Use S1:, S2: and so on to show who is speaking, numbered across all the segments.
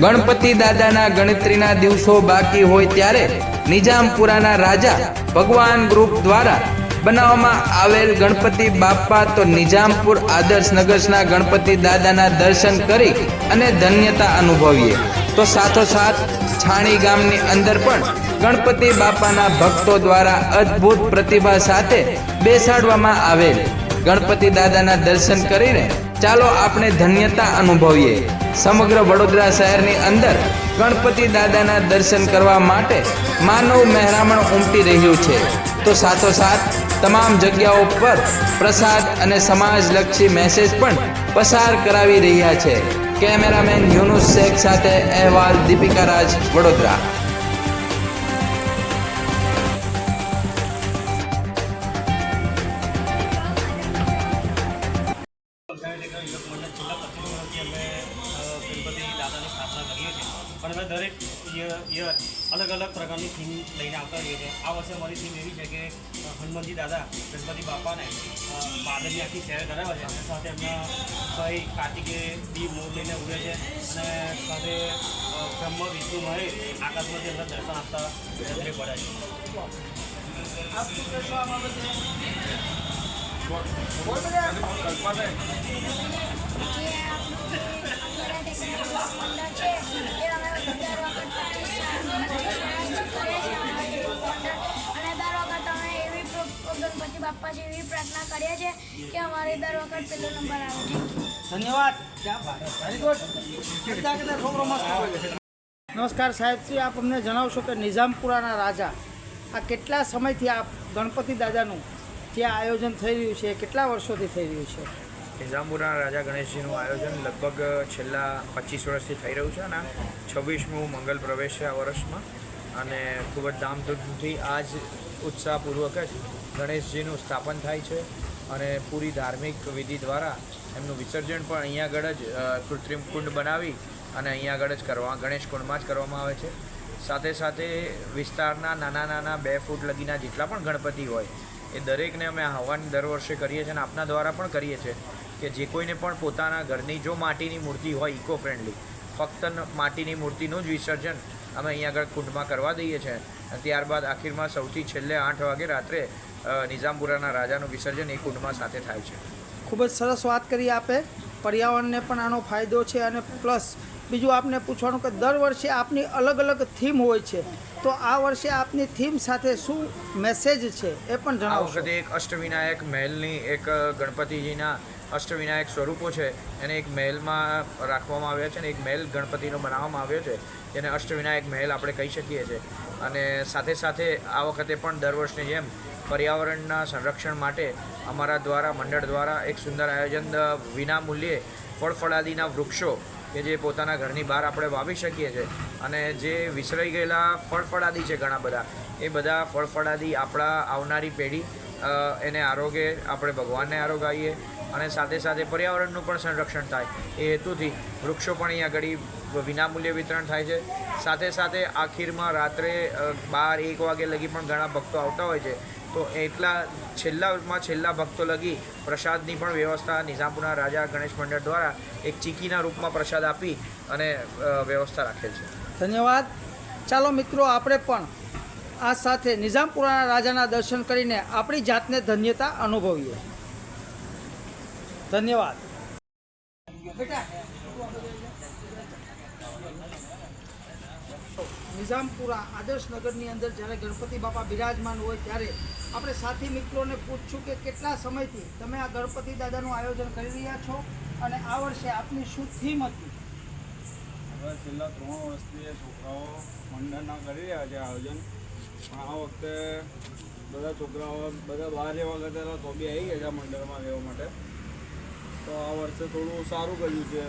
S1: ગણપતિ દાદાના ગણતરીના દિવસો બાકી હોય ત્યારે નિજામપુરાના રાજા ભગવાન ગ્રુપ દ્વારા બનાવવામાં આવેલ ગણપતિ બાપા તો નિજામપુર આદર્શ નગરના ગણપતિ દાદાના દર્શન કરી અને ધન્યતા અનુભવીએ. તો સાથોસાથ છાણી ગામની અંદર પણ ગણપતિ બાપાના ભક્તો દ્વારા અદ્ભુત પ્રતિભા સાથે બેસાડવામાં આવેલ. ગણપતિ દાદાના દર્શન કરીને ચાલો આપણે ધન્યતા અનુભવીએ. સમગ્ર વડોદરા શહેરની અંદર ગણપતિ દાદાના દર્શન કરવા માટે માનવ મહેરામણ ઉમટી રહ્યું છે. તો સાથોસાથ તમામ જગ્યાઓ પર પ્રસાદ અને સમાજલક્ષી મેસેજ પણ પસાર કરાવી રહ્યા છે. કેમેરામેન યુનુસ શેખ સાથે અહેવાલ દીપિકા રાજ વડોદરા.
S2: અમે દરેક યર અલગ અલગ પ્રકારની થીમ લઈને આવતા રહીએ છીએ આ વર્ષે અમારી થીમ એવી છે કે હનુમાનજી દાદા ગણપતિ બાપાને વાદળની આખી શહેર કરાવે છે અને સાથે એમના ભાઈ કાર્તિકે દી મોર લઈને ઉડે છે અને સાથે બ્રહ્મ વિષ્ણુ મહેશ આકાશમાંથી એમના દર્શન આપતા નજરે પડે છે
S3: ગણપતિ બાપ્પા છે એવી પ્રાર્થના કરીએ છીએ કે અમારે દર વખત પેલો નંબર આવે.
S4: ધન્યવાદ. નમસ્કાર સાહેબશ્રી આપ અમને જણાવશો કે નિઝામપુરાના રાજા આ કેટલા સમયથી આ ગણપતિ દાદાનું જે આયોજન થઈ રહ્યું છે એ કેટલા વર્ષોથી થઈ રહ્યું છે?
S5: નિઝામપુરાના રાજા ગણેશજીનું આયોજન લગભગ છેલ્લા પચીસ વર્ષથી થઈ રહ્યું છે અને છવ્વીસમું મંગલ પ્રવેશ છે આ વર્ષમાં. અને ખૂબ જ ધામધૂમથી આ જ ઉત્સાહપૂર્વક જ ગણેશજીનું સ્થાપન થાય છે અને પૂરી ધાર્મિક વિધિ દ્વારા એમનું વિસર્જન પણ અહીંયા આગળ જ કૃત્રિમ કુંડ બનાવી અને અહીંયા આગળ જ કરવા, ગણેશ કુંડમાં જ કરવામાં આવે છે. સાથે સાથે વિસ્તારના નાના નાના બે ફૂટ લગીના જેટલા પણ ગણપતિ હોય, એ દરેકને અમે આહવાન દર વર્ષે કરીએ છીએ અને આપના દ્વારા પણ કરીએ છીએ કે જે કોઈને પણ પોતાના ઘરની જો માટીની મૂર્તિ હોય ઇકો ફ્રેન્ડલી ફક્ત માટીની મૂર્તિનું જ વિસર્જન અમે અહીંયા આગળ કુંડમાં કરવા દઈએ છીએ ત્યારબાદ આખીરમાં સૌથી છેલ્લે આઠ વાગે રાત્રે નિઝામપુરાના રાજાનું વિસર્જન એ કુંડમાં સાથે થાય છે.
S4: ખૂબ જ સરસ વાત કરી આપે. પર્યાવરણને પણ આનો ફાયદો છે અને પ્લસ બીજું આપને પૂછવાનું કે દર વર્ષે આપની અલગ અલગ થીમ હોય છે. તો આ વર્ષે આપની થીમ સાથે શું મેસેજ છે એ પણ
S5: આ
S4: જણાવશો.
S5: વખતે એક અષ્ટવિનાયક મહેલની એક ગણપતિજીના અષ્ટવિનાયક સ્વરૂપો છે. એને એક મહેલમાં રાખવામાં આવ્યા છે અને એક મહેલ ગણપતિનો બનાવવામાં આવ્યો છે. જેને અષ્ટવિનાયક મહેલ આપણે કહી શકીએ છીએ. અને સાથે સાથે આ વખતે પણ દર વર્ષની જેમ પર્યાવરણના સંરક્ષણ માટે અમારા દ્વારા મંડળ દ્વારા એક સુંદર આયોજન વિનામૂલ્યે વિના ફળફળાદીના વૃક્ષો કે જે પોતાના ઘરની બહાર આપણે વાવી શકીએ છીએ અને જે વિસરાઈ ગયેલા ફળફળાદી છે ઘણા બધા, એ બધા ફળફળાદી આપણા આવનારી પેઢી એને આરોગ્ય આપણે ભગવાનને આરોગાવીએ અને સાથે સાથે પર્યાવરણનું પણ સંરક્ષણ થાય. એ હેતુથી વૃક્ષો પણ અહીંયા આગળ વિનામૂલ્યે વિતરણ થાય છે. સાથે સાથે આખીરમાં રાત્રે બાર એક વાગે લગી પણ ઘણા ભક્તો આવતા હોય છે. તો એટલા છેલ્લામાં છેલ્લા ભક્તો લગી પ્રસાદની પણ વ્યવસ્થા નિઝામપુરના રાજા ગણેશ મંડળ દ્વારા એક ચીકીના રૂપમાં પ્રસાદ આપી અને વ્યવસ્થા રાખેલ છે.
S4: ધન્યવાદ. ચાલો મિત્રો, આપણે પણ આ સાથે નિઝામપુરાના રાજાના દર્શન કરીને આપણી જાતને ધન્યતા અનુભવીએ. ધન્યવાદ. નિઝામપુરા આદર્શનગરની અંદર જ્યારે ગણપતિ બાપા બિરાજમાન હોય ત્યારે આપણે સાથી મિત્રોને પૂછશું કે કેટલા સમયથી તમે આ ગણપતિ દાદાનું આયોજન કરી રહ્યા છો અને આ વર્ષે આપની શું થીમ હતી?
S6: હવે છેલ્લા ત્રણ વર્ષથી છોકરાઓ મંડળના કરી રહ્યા છે આયોજન. આ વખતે બધા છોકરાઓ બધા બહાર રહેવા કરતા તો બી આવી ગયા છે મંડળમાં રહેવા માટે. તો આ વર્ષે થોડું સારું કર્યું છે.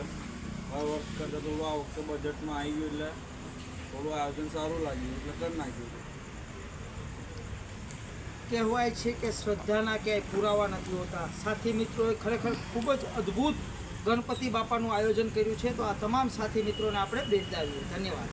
S6: આ વર્ષ કરતાં થોડું આ વખતે બજેટમાં આવી ગયું એટલે થોડું આયોજન સારું લાગ્યું એટલે કરી નાખ્યું.
S4: કહેવાય છે કે શ્રદ્ધાના ક્યાંય પુરાવા નથી હોતા. સાથી મિત્રોએ ખરેખર ખૂબ જ અદ્ભુત ગણપતિ બાપાનું આયોજન કર્યું છે. તો આ તમામ સાથી મિત્રોને આપણે બિરદાવીએ. ધન્યવાદ.